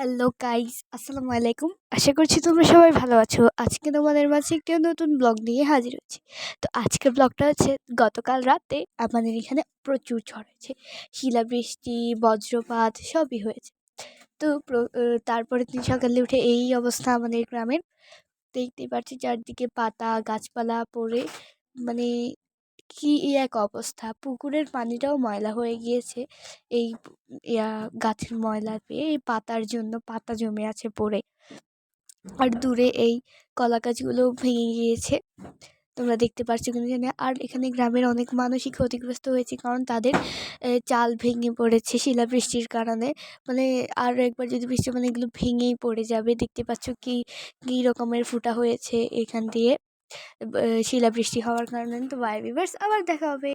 Hello guys আসসালামু আলাইকুম আশা করছি তোমরা সবাই ভালো আছো। আজকে তোমাদের মাঝে একটি নতুন ব্লগ নিয়ে হাজির হচ্ছি। তো আজকের ব্লগটা হচ্ছে, গতকাল রাতে আমাদের এখানে প্রচুর ঝড় হয়েছে। শিলাবৃষ্টি, বজ্রপাত সবই হয়েছে। তো তারপরে দিন সকালে উঠে এই অবস্থা আমাদের গ্রামের। দেখতেই পাচ্ছি চারদিকে পাতা, গাছপালা পড়ে। মানে কি এক অবস্থা। পুকুরের পানিটাও ময়লা হয়ে গিয়েছে। এই ইয়া গাছের ময়লা পেয়ে এই পাতার জন্য পাতা জমে আছে পড়ে। আর দূরে এই কলা গাছগুলো ভেঙে গিয়েছে। তোমরা দেখতে পাচ্ছ কিনা জানি আর এখানে গ্রামের অনেক মানুষই ক্ষতিগ্রস্ত হয়েছে কারণ তাদের চাল ভেঙে পড়েছে শিলাবৃষ্টির কারণে। মানে আর একবার যদি বৃষ্টি মানে এগুলো ভেঙেই পড়ে যাবে। দেখতে পাচ্ছ কি কী রকমের ফুটা হয়েছে এখান দিয়ে। শিলাবৃষ্টি হওয়ার কারণে তো বাই বিভার্স আবার দেখা হবে।